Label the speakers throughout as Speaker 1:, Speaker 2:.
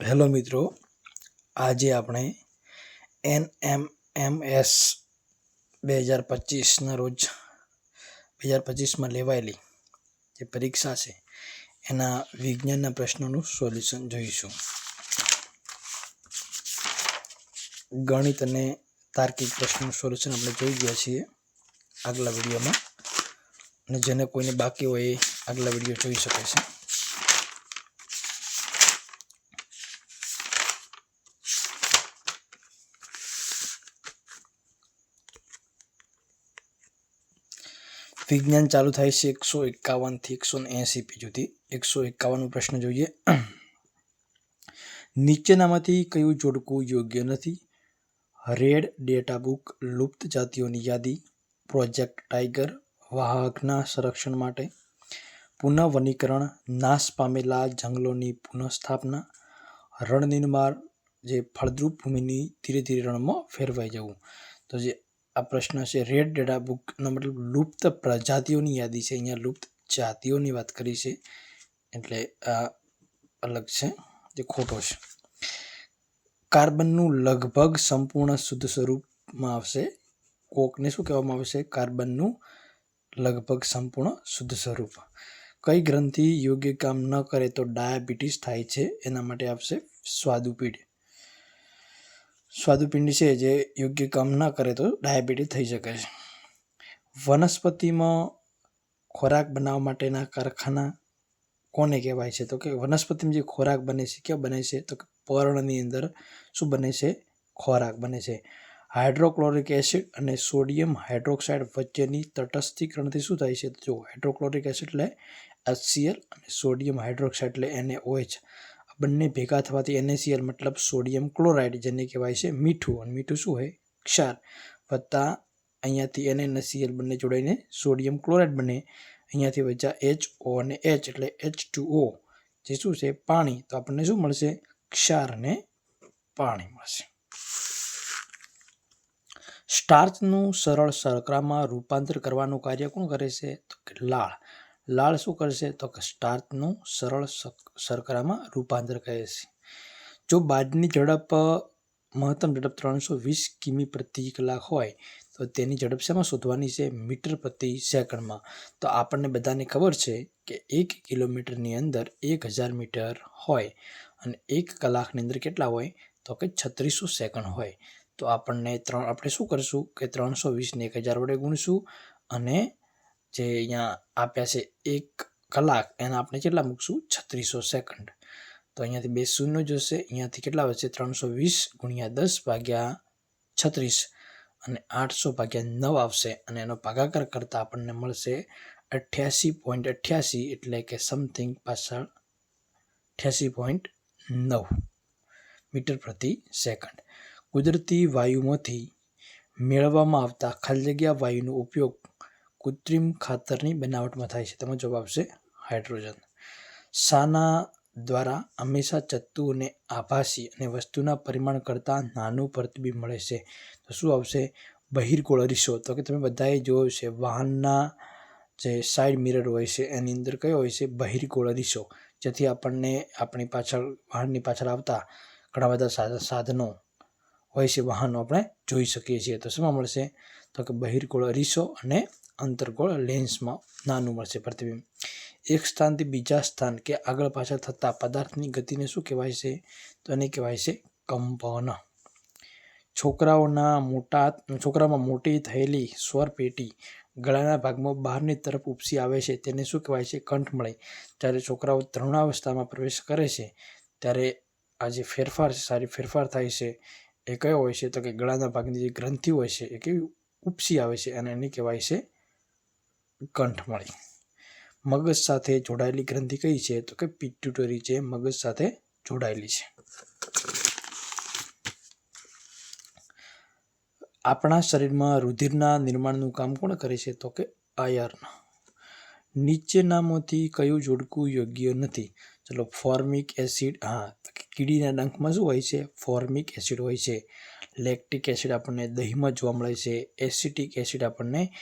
Speaker 1: Hello મિત્રો, આજે આપણે એન એમ એમ એસ બે હજાર પચીસના રોજ, બે હજાર પચીસમાં લેવાયેલી જે પરીક્ષા છે, એના વિજ્ઞાનના પ્રશ્નોનું સોલ્યુશન જોઈશું. ગણિત અને તાર્કિક પ્રશ્નનું સોલ્યુશન આપણે જોઈ ગયા છીએ આગલા વિડીયોમાં, અને જેને કોઈને બાકી હોય એ આગલા વીડિયો જોઈ શકે છે. વિજ્ઞાન ચાલુ થાય છે એકસો એકાવનથી એકસો એંસી પેજ સુધી. એકસો એકાવનનો પ્રશ્ન જોઈએ. નીચેનામાંથી કયું જોડકું યોગ્ય નથી? રેડ ડેટા બુક, લુપ્ત જાતિઓની યાદી, પ્રોજેક્ટ ટાઈગર, વાહકના સંરક્ષણ માટે, પુનઃવનીકરણ, નાશ પામેલા જંગલોની પુનઃસ્થાપના, રણનિર્માણ, જે ફળદ્રુપ ભૂમિની ધીરે ધીરે રણમાં ફેરવાઈ જવું. તો જે આ પ્રશ્ન છે. રેડ ડેટા બુકનો મતલબ લુપ્ત પ્રજાતિઓની યાદી છે. અહીંયા લુપ્ત જાતિઓની વાત કરી છે. એટલે આ અલગ છે. જે ખોટો છે. કાર્બનનું લગભગ સંપૂર્ણ શુદ્ધ સ્વરૂપમાં આવશે. કોકને શું કહેવામાં આવશે કાર્બનનું લગભગ સંપૂર્ણ શુદ્ધ સ્વરૂપ. કઈ ગ્રંથિ યોગ્ય કામ ન કરે તો ડાયાબિટીસ થાય છે. એના માટે આવશે સ્વાદુપીંડ સ્વાદુપિંડ છે જે યોગ્ય કામ ન કરે તો ડાયાબિટીસ થઈ શકે છે. વનસ્પતિમાં ખોરાક બનાવવા માટેના કારખાના કોને કહેવાય છે? તો કે વનસ્પતિમાં જે ખોરાક બને છે, ક્યાં બને છે? તો કે પર્ણની અંદર શું બને છે? ખોરાક બને છે. હાઇડ્રોક્લોરિક એસિડ અને સોડિયમ હાઇડ્રોક્સાઇડ વચ્ચેની તટસ્થીકરણથી શું થાય છે? જો હાઇડ્રોક્લોરિક એસિડ એટલે એચસીએલ અને સોડિયમ હાઇડ્રોક્સાઇડ એટલે એને આ બંને ભેગા થવાથી એનએસીએલ મતલબ સોડિયમ ક્લોરાઇડ જેને કહેવાય છે, મીઠું. અને મીઠું શું હોય? ક્ષાર. વત્તા અહીંયાથી NaCl બંને જોડાઈને સોડિયમ ક્લોરાઇડ બને. અહીંયાથી વચ્ચા ઓ અને એચ એટલે એચ ટુ ઓ જે શું છે? પાણી. તો આપણને શું મળશે? ક્ષાર અને પાણી મળશે. સ્ટાર્ચનું સરળ શર્કરામાં રૂપાંતર કરવાનું કાર્ય કોણ કરે છે? તો કે લાળ. લાળ શું કરશે? તો કે સ્ટાર્ચનું સરળ શર્કરામાં રૂપાંતર કરે છે. જો બાજની ઝડપ, મહત્તમ ઝડપ ત્રણસો વીસ કિમી પ્રતિ કલાક હોય, તો તેની ઝડપ શેમાં શોધવાની છે? મીટર પ્રતિ સેકન્ડમાં. તો આપણને બધાને ખબર છે કે એક કિલોમીટરની અંદર એક હજાર મીટર હોય અને એક કલાકની અંદર કેટલા હોય? તો કે છત્રીસો સેકન્ડ હોય. તો આપણને ત્રણ, આપણે શું કરશું કે ત્રણસો વીસને એક હજાર વડે ગુણશું અને જે અહીંયા આપ્યા છે એક કલાક, એના આપણે કેટલા મૂકશું? છત્રીસો સેકન્ડ. તો અહીંયાથી બે શૂન્ય જોશે, અહીંયાથી કેટલા વધશે? ત્રણસો વીસ ગુણ્યા દસ ભાગ્યા છત્રીસ. અને આઠસો ભાગ્યા નવ આવશે, અને એનો ભાગાકાર કરતાં આપણને મળશે અઠ્યાસી પોઈન્ટ અઠ્યાસી, એટલે કે સમથિંગ પાછળ અઠ્યાસી પોઈન્ટ નવ મીટર પ્રતિ સેકન્ડ. કુદરતી વાયુમાંથી મેળવવામાં આવતા ખાલી જગ્યા વાયુનો ઉપયોગ કૃત્રિમ ખાતરની બનાવટમાં થાય છે. તેમાં જવાબ આવશે હાઇડ્રોજન. શાના દ્વારા હંમેશા ચત્તુ અને આભાસી અને વસ્તુના પરિમાણ કરતાં નાનું પ્રતિબિંબ મળે છે. તો શું આવશે? બહિર્ગોળ અરીસો. તો કે તમે બધાએ જોયું છે વાહનના જે સાઈડ મિરર હોય છે, એની અંદર કયો હોય છે? બહિર્ગોળ અરીસો. જેથી આપણને આપણી પાછળ, વાહનની પાછળ આવતા ઘણા બધા સાધનો હોય છે, વાહનો આપણે જોઈ શકીએ છીએ. તો શેમાં મળશે? તો કે બહિર્ગોળ અરીસો અને અંતર્ગોળ લેન્સમાં નાનું મળશે પ્રતિબિંબ એક સ્થાનથી બીજા સ્થાન કે આગળ પાછળ થતા પદાર્થની ગતિને શું કહેવાય છે? તો એને કહેવાય છે કંપન. છોકરાઓના મોટા છોકરામાં મોટી થયેલી સ્વર પેટી ગળાના ભાગમાં બહારની તરફ ઉપસી આવે છે. તેને શું કહેવાય છે? કંઠમળઈ. જ્યારે છોકરાઓ તરુણાવસ્થામાં પ્રવેશ કરે છે, ત્યારે આ જે ફેરફાર છે, સારી ફેરફાર થાય છે, એ કયો હોય છે? તો કે ગળાના ભાગની જે ગ્રંથિ હોય છે, એ કેવી ઉપસી આવે છે અને એને કહેવાય છે કંઠમળી મગજ સાથે જોડાયેલી ગ્રંથિ કઈ છે? તો કે પિટ્યુટરી છે, મગજ સાથે જોડાયેલી છે. આપણા શરીરમાં રુધિરના નિર્માણનું કામ કોણ કરે છે? તો કે આયર્ન. નીચેનામાંથી કયું જોડકું યોગ્ય નથી? ચલો, ફોર્મિક એસિડ, હા કીડીના ડંખમાં શું હોય છે? ફોર્મિક એસિડ હોય છે. લેક્ટિક એસિડ આપણને દહીંમાં જોવા મળે છે. એસિટિક એસિડ આપણને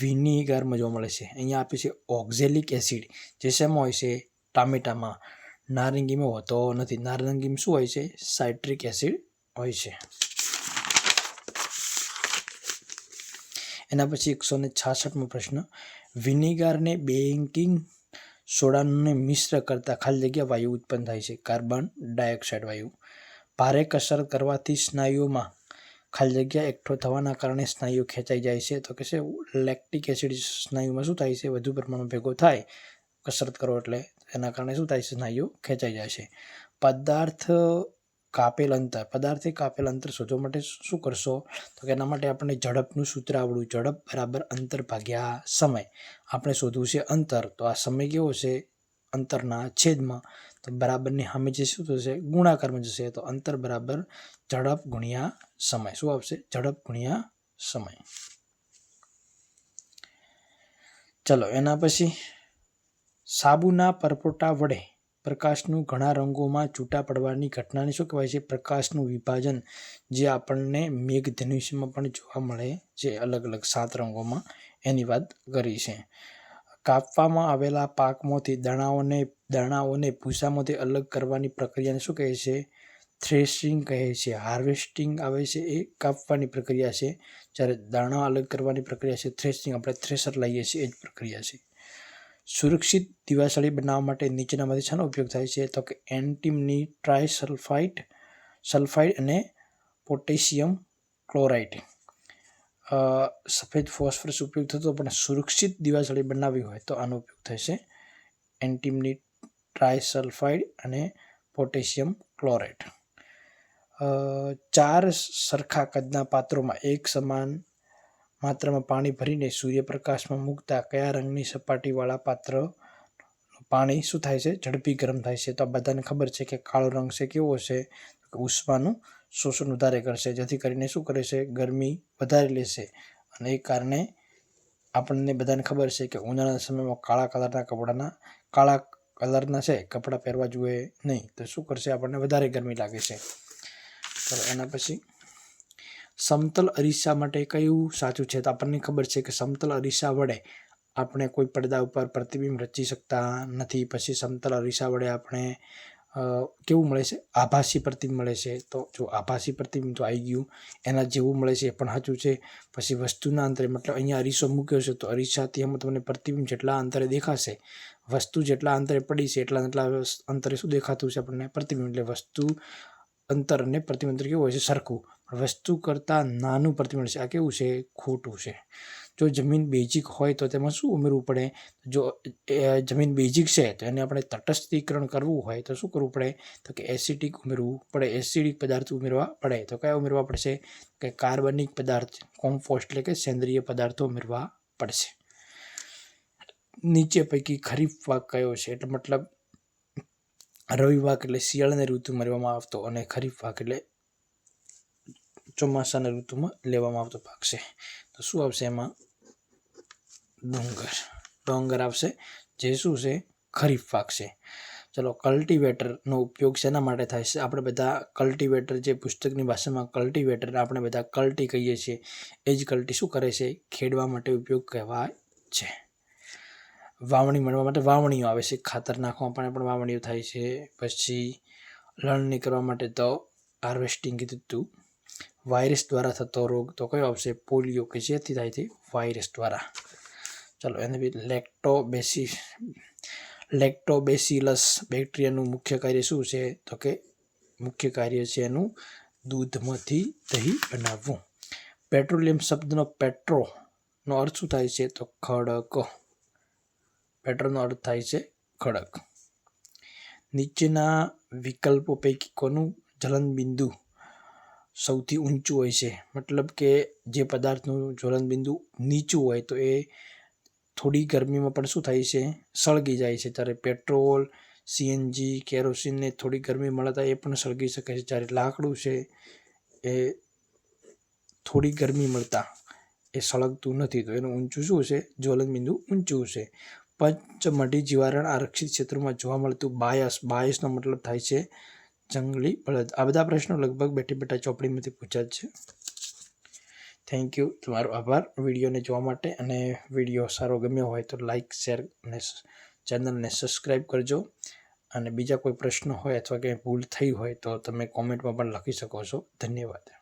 Speaker 1: વિનીગારમાં જોવા મળે છે. અહીંયા આપે છે ઓક્ઝેલિક એસિડ, જે શેમાં હોય છે? ટામેટામાં. નારંગીમાં હોતો નથી. નારંગીમાં શું હોય છે? સાઇટ્રિક એસિડ હોય છે. એના પછી એકસો ને છાસઠમો પ્રશ્ન. વિનેગારને બેકિંગ સોડાને મિશ્ર કરતાં ખાલી જગ્યા વાયુ ઉત્પન્ન થાય છે. કાર્બન ડાયોક્સાઇડ વાયુ. ભારે કસરત કરવાથી સ્નાયુઓમાં ખાલી જગ્યા એકઠો થવાના કારણે સ્નાયુઓ ખેંચાઈ જાય છે. તો કે છે લેક્ટિક એસિડ સ્નાયુમાં શું થાય છે, વધુ પ્રમાણમાં ભેગો થાય, કસરત કરો એટલે, એના કારણે શું થાય છે સ્નાયુ ખેંચાઈ જાય છે. પદાર્થ કાપેલ અંતર, પદાર્થે કાપેલ અંતર શોધવા માટે શું કરશો? તો કે એના માટે આપણે ઝડપનું સૂત્ર આવડું ઝડપ બરાબર અંતર ભાગ્યા સમય. આપણે શોધવું છે અંતર. તો આ સમય કેવો છે? અંતરના છેદમાં તો બરાબરની સામે જે શું થશે? ગુણાકારમાં જશે તો અંતર બરાબર ઝડપ ગુણ્યા સમય. શું આવશે? ઝડપ ગુણ્યા સમય. ચલો, એના પછી સાબુના પરપોટા વડે પ્રકાશનું ઘણા રંગોમાં છૂટા પડવાની ઘટનાને શું કહેવાય છે? પ્રકાશનું વિભાજન, જે આપણને મેઘધનુષ્યમાં પણ જોવા મળે છે અલગ અલગ સાત રંગોમાં. એની વાત કરી છે. કાપવામાં આવેલા પાકમાંથી દાણાઓને દાણાઓને ભૂસામાંથી અલગ કરવાની પ્રક્રિયાને શું કહે છે? થ્રેશિંગ કહે છે. હાર્વેસ્ટિંગ આવે છે એ કાપવાની પ્રક્રિયા છે. જ્યારે દાણા અલગ કરવાની પ્રક્રિયા છે, થ્રેશિંગ આપણે થ્રેશર લઈએ છીએ, એ જ પ્રક્રિયા છે. સુરક્ષિત દિવાસળી બનાવવા માટે નીચેનામાંથી શાનો ઉપયોગ થાય છે? તો કે એન્ટીમની ટ્રાયસલ્ફાઇટ સલ્ફાઇડ અને પોટેશિયમ ક્લોરાઇડ. સફેદ ફોસ્ફરસ ઉપયોગ થતો પણ સુરક્ષિત દિવાસળી બનાવવી હોય તો આનો ઉપયોગ થશે એન્ટીમની ટ્રાયસલ્ફાઇડ અને પોટેશિયમ ક્લોરાઇડ. ચાર સરખા કદના પાત્રોમાં એક સમાન માત્રામાં પાણી ભરીને સૂર્યપ્રકાશમાં મૂકતા કયા રંગની સપાટીવાળા પાત્ર પાણી શું થાય છે? ઝડપી ગરમ થાય છે. તો આ બધાને ખબર છે કે કાળો રંગ છે, કેવો છે? ઉષ્માનું શોષણ વધારે કરશે. જેથી કરીને શું કરે છે? ગરમી વધારે લેશે અને એ કારણે આપણને બધાને ખબર છે કે ઉનાળાના સમયમાં કાળા કલરના કપડાના, કાળા કલરના છે, કપડાં પહેરવા જોઈએ નહીં. તો શું કરશે? આપણને વધારે ગરમી લાગે છે. તો એના પછી સમતલ અરીસા માટે કયું સાચું છે? તો આપણને ખબર છે કે સમતલ અરીસા વડે આપણે કોઈ પડદા ઉપર પ્રતિબિંબ રચી શકતા નથી. પછી સમતલ અરીસા વડે આપણે કેવું મળે છે? આભાસી પ્રતિમ મળે છે. તો જો આભાસી પ્રતિબિંબ તો આવી ગયું. એના જેવું મળે છે એ પણ સાચું છે. પછી વસ્તુના અંતરે મતલબ અહીંયા અરીસો મૂક્યો છે તો અરીસાથી એમાં તમને પ્રતિબિંબ જેટલા અંતરે દેખાશે, વસ્તુ જેટલા અંતરે પડી છે એટલા એટલા અંતરે શું દેખાતું છે આપણને? પ્રતિબિંબ. એટલે વસ્તુ અંતર અને પ્રતિબિંબ અંતર કેવું હોય છે? સરખું. વસ્તુ કરતાં નાનું પ્રતિબિંબ છે. આ કેવું છે? ખોટું છે. જો જમીન બેઝિક હોય તો તેમાં શું ઉમેરવું પડે? જો જમીન બેઝિક છે તો એને આપણે તટસ્થીકરણ કરવું હોય તો શું કરવું પડે? તો કે એસિડિક ઉમેરવું પડે. એસિડિક પદાર્થ ઉમેરવા પડે. તો કયા ઉમેરવા પડશે? કે કાર્બનિક પદાર્થ, કોમ્પોસ્ટ એટલે કે સેન્દ્રિય પદાર્થો ઉમેરવા પડશે. નીચે પૈકી ખરીફ પાક કયો છે? એટલે મતલબ રવિ પાક એટલે શિયાળાની ઋતુ મારવામાં આવતો અને ખરીફ પાક એટલે ચોમાસાના ઋતુમાં લેવામાં આવતો પાક છે. તો શું આવશે એમાં? ડુંગર. ડોંગર આવશે જે શું છે? ખરીફ પાક છે. ચલો, કલ્ટિવેટરનો ઉપયોગ શેના માટે થાય છે? આપણે બધા કલ્ટિવેટર જે પુસ્તકની ભાષામાં કલ્ટિવેટર આપણે બધા કલ્ટી કહીએ છીએ, એ જ કલ્ટી શું કરે છે? ખેડવા માટે ઉપયોગ કહેવાય છે. વાવણી મળવા માટે વાવણીઓ આવે છે. ખાતર નાખવા માટે પણ વાવણીઓ થાય છે. પછી લણણી કરવા માટે તો હાર્વેસ્ટિંગ કીધું હતું વાયરસ દ્વારા થતો રોગ તો કયો આવશે? પોલિયો કે જેથી થાય છે? વાયરસ દ્વારા. ચલો, એને બી લેક્ટોબેસી લેક્ટોબેસિલસ બેક્ટેરિયાનું મુખ્ય કાર્ય શું છે? તો કે મુખ્ય કાર્ય છે એનું દૂધમાંથી દહીં બનાવવું. પેટ્રોલિયમ શબ્દનો પેટ્રોનો અર્થ શું થાય છે? તો ખડક. પેટ્રોલનો અર્થ થાય છે ખડક. નીચેના વિકલ્પો પૈકી કોનું જલનબિંદુ સૌથી ઊંચું હોય છે? મતલબ કે જે પદાર્થનું જ્વલનબિંદુ નીચું હોય તો એ થોડી ગરમીમાં પણ શું થાય છે? સળગી જાય છે. ત્યારે પેટ્રોલ, સીએનજી, કેરોસીનને થોડી ગરમી મળતા એ પણ સળગી શકે છે. જ્યારે લાકડું છે, એ થોડી ગરમી મળતા એ સળગતું નથી. તો એનું ઊંચું શું છે? જ્વલનબિંદુ ઊંચું છે. પંચમઢી જીવારણ આરક્ષિત ક્ષેત્રમાં જોવા મળતું બાયસ. બાયસનો મતલબ થાય છે જંગલી બળદ. આ બધા પ્રશ્નો લગભગ બેઠી બેઠા ચોપડીમાંથી પૂછ્યા છે. થેન્ક યુ તમારો આભાર વિડીયોને જોવા માટે અને વીડિયો સારો ગમ્યો હોય તો લાઇક શેર અને ચેનલને સબસ્ક્રાઈબ કરજો. અને બીજા કોઈ પ્રશ્ન હોય અથવા કંઈ ભૂલ થઈ હોય તો તમે કોમેન્ટમાં પણ લખી શકો છો. ધન્યવાદ.